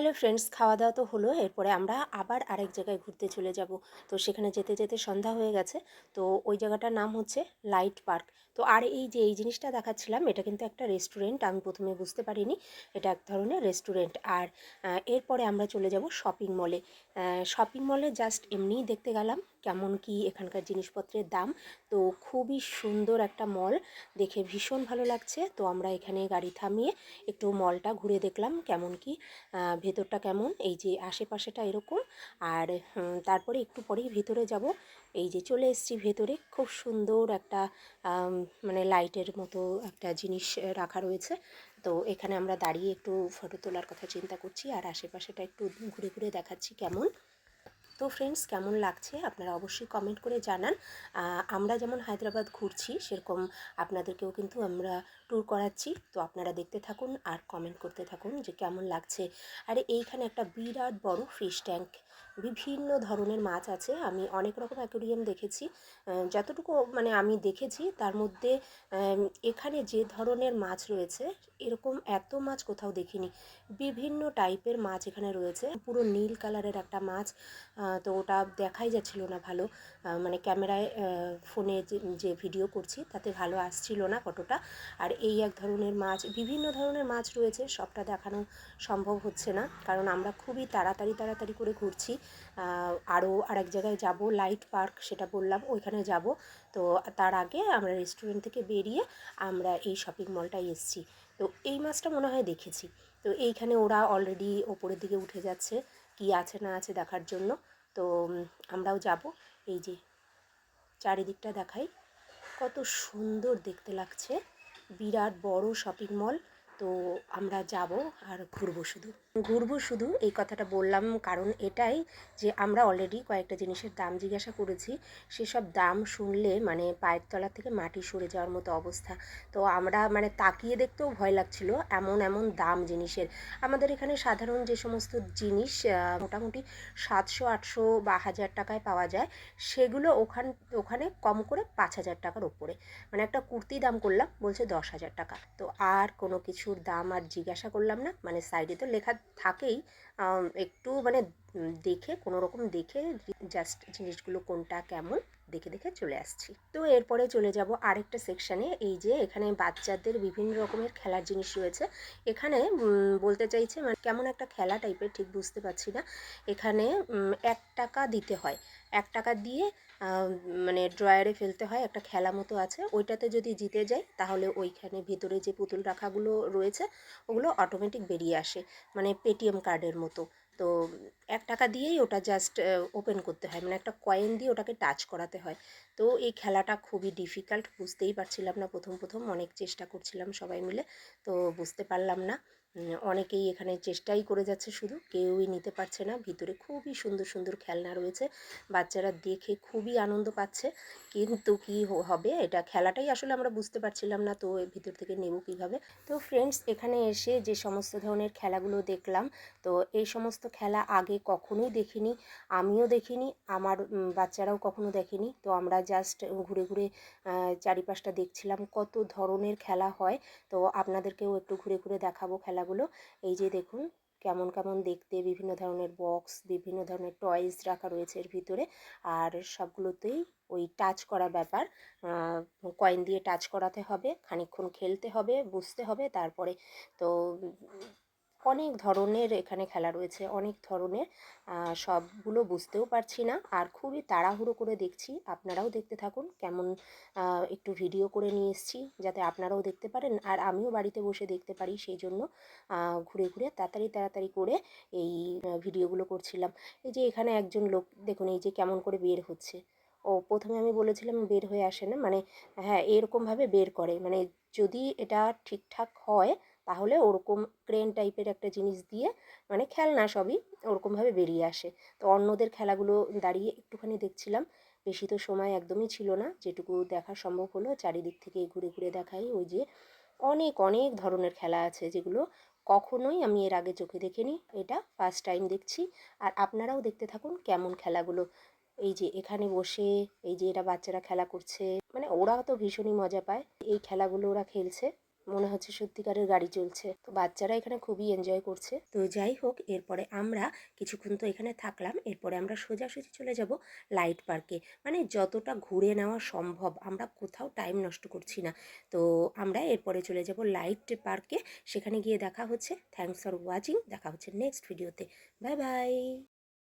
Hello friends খাওয়া দাওয়া তো হলো। এরপরে আমরা আবার আরেক জায়গায় ঘুরতে চলে যাব। তো সেখানে যেতে যেতে সন্ধ্যা হয়ে গেছে। তো ওই জায়গাটার নাম হচ্ছে লাইট পার্ক তো আর এই যে, এই জিনিসটা দেখাচ্ছিলাম, এটা কিন্তু একটা রেস্টুরেন্ট আমি প্রথমে বুঝতে পারিনি। এটা এক ধরনের রেস্টুরেন্ট আর এরপরে আমরা চলে যাব শপিং মলে শপিং মলে জাস্ট এমনিই দেখতে গেলাম। কেমন কি এখানকার জিনিসপত্রের দাম। তো খুবই সুন্দর একটা মল। দেখে ভীষণ ভালো লাগছে। তো আমরা এখানে গাড়ি থামিয়ে একটু মলটা ঘুরে দেখলাম কেমন কি ভেতরটা কেমন, এই যে আশেপাশেটা এরকম। আর তারপরে একটু পরেই ভেতরে যাব। এই যে চলে এসেছি ভেতরে। খুব সুন্দর একটা মানে লাইটের মতো একটা জিনিস রাখা রয়েছে। তো এখানে আমরা দাঁড়িয়ে একটু ফটো তোলার কথা চিন্তা করছি। আর আশেপাশেটা একটু ঘুরে ঘুরে দেখাচ্ছি কেমন। তো ফ্রেন্ডস কেমন লাগছে? আপনারা অবশ্যই কমেন্ট করে জানান। আমরা যেমন হায়দ্রাবাদ ঘুরছি, সেরকম আপনাদেরকেও কিন্তু আমরা ট্যুর করাচ্ছি। তো আপনারা দেখতে থাকুন আর কমেন্ট করতে থাকুন যে কেমন লাগছে। আর, এইখানে একটা বিরাট বড় ফিশ ট্যাঙ্ক বিভিন্ন ধরনের মাছ আছে। আমি অনেক রকম অ্যাকোরিয়াম দেখেছি। যতটুকু মানে আমি দেখেছি, তার মধ্যে এখানে যে ধরনের মাছ রয়েছে, এরকম এত মাছ কোথাও দেখিনি। বিভিন্ন টাইপের মাছ এখানে রয়েছে। পুরো নীল কালারের একটা মাছ তো ওটা দেখাই যাচ্ছিল না ভালো। মানে ক্যামেরায় ফোনে যে ভিডিও করছি, তাতে ভালো আসছিল না ফটোটা। আর এই এক ধরনের মাছ, বিভিন্ন ধরনের মাছ রয়েছে, সবটা দেখানো সম্ভব হচ্ছে না। কারণ আমরা খুবই তাড়াতাড়ি তাড়াতাড়ি করে ঘুরছি। আরও আরেক জায়গায় যাব লাইট পার্ক সেটা বললাম, ওইখানে যাব। তো তার আগে আমরা রেস্টুরেন্ট থেকে বেরিয়ে আমরা এই শপিং মলটায় এসেছি। তো এই মাছটা মনে হয় দেখেছি। তো এইখানে ওরা অলরেডি ওপরের দিকে উঠে যাচ্ছে, কি আছে না আছে দেখার জন্য। তো আমরাও যাব। এই যে চারিদিকটা দেখাই, কত সুন্দর দেখতে লাগছে। বিরাট বড় শপিং মল তো আমরা যাব আর ঘুরবো শুধু। ঘুরবো শুধু, এই কথাটা বললাম কারণ এটাই যে আমরা অলরেডি কয়েকটা জিনিসের দাম জিজ্ঞাসা করেছি। সেসব দাম শুনলে মানে পায়ের তলা থেকে মাটি সরে যাওয়ার মতো অবস্থা। তো আমরা মানে তাকিয়ে দেখতেও ভয় লাগছিল এমন এমন দাম জিনিসের। আমাদের এখানে সাধারণ যে সমস্ত জিনিস মোটামুটি সাতশো, আটশো বা হাজার টাকায় পাওয়া যায়, সেগুলো ওখান, ওখানে কম করে পাঁচ হাজার টাকার ওপরে। মানে একটা কুর্তি দাম করলাম, বলছে দশ হাজার টাকা। তো আর কোনো কিছুর দাম আর জিজ্ঞাসা করলাম না মানে সাইডে তো লেখা থাকেই একটু মানে দেখে কোনো রকম দেখে জাস্ট জিনিসগুলো কোনটা কেমন। দেখে দেখে চলে আসছি। তো এরপরে চলে যাব আরেকটা সেকশানে এই যে এখানে বাচ্চাদের বিভিন্ন রকমের খেলার জিনিস রয়েছে। এখানে বলতে চাইছে মানে কেমন একটা খেলা টাইপের ঠিক বুঝতে পারছি না। এখানে এক টাকা দিতে হয়। এক টাকা দিয়ে মানে ড্রয়ারে ফেলতে হয়, একটা খেলা মতো আছে। ওইটাতে যদি জিতে যায়, তাহলে ওইখানে ভেতরে যে পুতুল রাখাগুলো রয়েছে, ওগুলো অটোমেটিক বেরিয়ে আসে। মানে পেটিএম কার্ডের মতো। তো এক টাকা দিয়েই ওটা জাস্ট ওপেন করতে হয়। মানে একটা কয়েন দিয়ে ওটাকে টাচ করাতে হয়। তো এই খেলাটা খুবই ডিফিকাল্ট বুঝতেই পারছিলাম না প্রথম প্রথম। অনেক চেষ্টা করছিলাম সবাই মিলে, তো বুঝতে পারলাম না। অনেকেই এখানে চেষ্টাই করে যাচ্ছে শুধু, কেউই নিতে পারছে না। ভিতরে খুবই সুন্দর সুন্দর খেলনা রয়েছে। বাচ্চারা দেখে খুবই আনন্দ পাচ্ছে। কিন্তু কি হবে? এটা খেলাটাই আসলে আমরা বুঝতে পারছিলাম না, তো ভিতর থেকে নেব কীভাবে? তো ফ্রেন্ডস এখানে এসে যে সমস্ত ধরনের খেলাগুলো দেখলাম, তো এই সমস্ত খেলা আগে কখনোই দেখিনি, আমিও দেখিনি, আমার বাচ্চারাও কখনো দেখেনি। তো আমরা জাস্ট ঘুরে ঘুরে চারিপাশটা দেখছিলাম কত ধরনের খেলা হয়। তো আপনাদেরকেও একটু ঘুরে ঘুরে দেখাবো খেলাগুলো। এই যে দেখুন, কেমন কেমন দেখতে বিভিন্ন ধরনের বক্স বিভিন্ন ধরনের টয়েস রাখা রয়েছে এর ভিতরে। আর সবগুলোতেই ওই টাচ করা ব্যাপার। কয়েন দিয়ে টাচ করাতে হবে খানিক্ষণ খেলতে হবে, বুঝতে হবে, তারপরে তো অনেক ধরনের এখানে খেলা রয়েছে, অনেক ধরনের সবগুলো বুঝতেও পারছি না। আর খুবই তাড়াহুড়ো করে দেখছি, আপনারাও দেখতে থাকুন কেমন একটু ভিডিও করে নিয়ে এসছি যাতে আপনারাও দেখতে পারেন। আর আমিও বাড়িতে বসে দেখতে পারি সেই জন্য ঘুরে ঘুরে তাড়াতাড়ি তাড়াতাড়ি করে এই ভিডিওগুলো করছিলাম। এই যে এখানে একজন লোক, দেখুন এই যে কেমন করে বের হচ্ছে। ও প্রথমে আমি বলেছিলাম বের হয়ে আসে না মানে হ্যাঁ এরকমভাবে বের করে। মানে যদি এটা ঠিকঠাক হয় তাহলে ওরকম ক্রেন টাইপের একটা জিনিস দিয়ে মানে খেলনা সবই ওরকমভাবে বেরিয়ে আসে। তো অন্যদের খেলাগুলো দাঁড়িয়ে একটুখানি দেখছিলাম। বেশি তো সময় একদমই ছিল না। যেটুকু দেখা সম্ভব হলো চারিদিক থেকে ঘুরে ঘুরে দেখাই। ওই যে অনেক অনেক ধরনের খেলা আছে যেগুলো কখনোই আমি এর আগে চোখে দেখিনি। এটা ফার্স্ট টাইম দেখছি। আর আপনারাও দেখতে থাকুন কেমন খেলাগুলো। এই যে এখানে বসে এই যে এরা বাচ্চারা খেলা করছে। মানে ওরা তো ভীষণই মজা পায়। এই খেলাগুলো ওরা খেলছে। মনে হচ্ছে সত্যিকারের গাড়ি চলছে। তো বাচ্চারা এখানে খুবই এনজয় করছে। তো যাই হোক, এরপরে আমরা কিছুক্ষণ তো এখানে থাকলাম। এরপরে আমরা সোজাসুজি চলে যাব লাইট পার্কে। মানে যতটা ঘুরে নেওয়া সম্ভব, আমরা কোথাও টাইম নষ্ট করছি না। তো আমরা এরপরে চলে যাব লাইট পার্কে। সেখানে গিয়ে দেখা হচ্ছে। থ্যাংকস ফর ওয়াচিং দেখা হচ্ছে নেক্সট ভিডিওতে বাই বাই